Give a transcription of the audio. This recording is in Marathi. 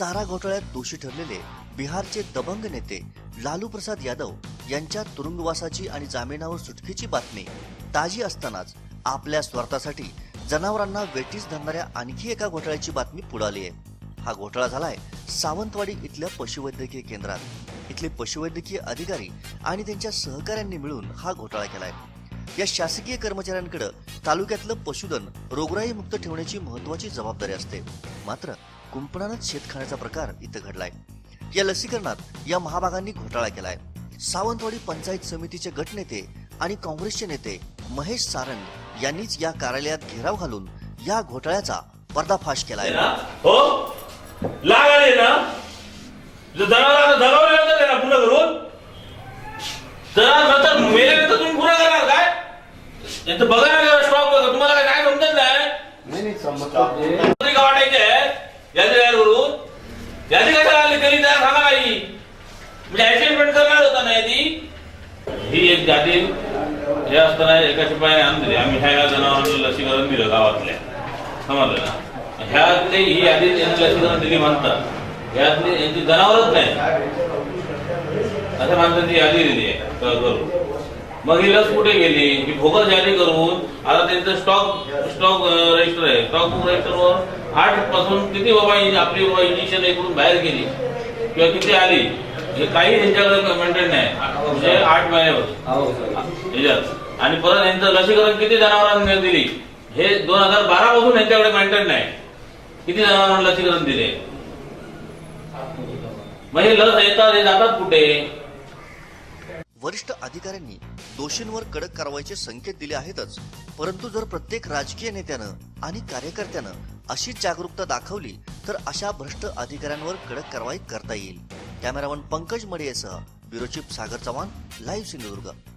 चारा घोटाळ्यात दोषी ठरलेले बिहारचे दबंग नेते लालू प्रसाद यादव यांच्या तुरुंगवासाची आणि जामिनावर सुटकेची बातमी ताजी असतानाच आपल्या स्वार्थासाठी जनावरांना वेटीस धरणाऱ्या आणखी एका घोटाळ्याची बातमी पुढे आली आहे. हा घोटाळा झालाय सावंतवाडी इथल्या पशुवैद्यकीय केंद्रात. इथले पशुवैद्यकीय अधिकारी आणि त्यांच्या सहकाऱ्यांनी मिळून हा घोटाळा केलाय. या शासकीय कर्मचाऱ्यांकडे तालुक्यातलं पशुधन रोगराईमुक्त ठेवण्याची महत्वाची जबाबदारी असते. मात्र कुंपणानंच शेत खाण्याचा प्रकार इथं घडलाय. या लसीकरणात या महाभागांनी घोटाळा केलाय. सावंतवाडी पंचायत समितीचे गटनेते आणि काँग्रेसचे नेते महेश सारंग यांनीच या कार्यालयात घेराव घालून या घोटाळ्याचा पर्दाफाश केलाय. ना? हो? ना? तुम्हाला काय काय समजत नाही? नाही नाही समजतात तरी का वाटायचे यादी तयार करून यादी आली केली तयार सांगा काही म्हणजे असाइनमेंट करणार होता ना ती ही एक जाती हे असताना एका शिपायाने आणून दिली आम्ही ह्या जनावरांना लसीकरण दिलं गावातल्या. समजलं ना? ह्यातली ही यादी यांनी लसीकरण दिली म्हणतात. ह्यातली यांची जनावरच नाही. अशा माणसांची यादी दिली आहे. क- मग ही लस कुठे गेली? ही भोगस यादी करून आता त्यांचं स्टॉक स्टॉक रजिस्टर आहे. स्टॉक बुक रजिस्टरवर आठपासून किती बाबा आपली बाबा इंजेक्शन इकडून बाहेर गेली? किंवा किती आली? हे काही त्यांच्याकडे मेंटेन नाही. म्हणजे आठ महिन्यापासून ह्याच्यात. आणि परत यांचं लसीकरण किती जनावरांना दिली? हे दोन हजार बारा पासून यांच्याकडे मेंटेन नाही. किती जनावरांना लसीकरण दिले? मग हे लस येतात हे जातात कुठे? वरिष्ठ अधिकाऱ्यांनी दोषींवर कडक कारवाईचे संकेत दिले आहेतच. परंतु जर प्रत्येक राजकीय नेत्यानं आणि कार्यकर्त्यानं अशी जागरूकता दाखवली तर अशा भ्रष्ट अधिकाऱ्यांवर कडक कारवाई करता येईल. Cameraman Pankaj मडियेसह bureau chief Sagar Chavan live Sindhudurg.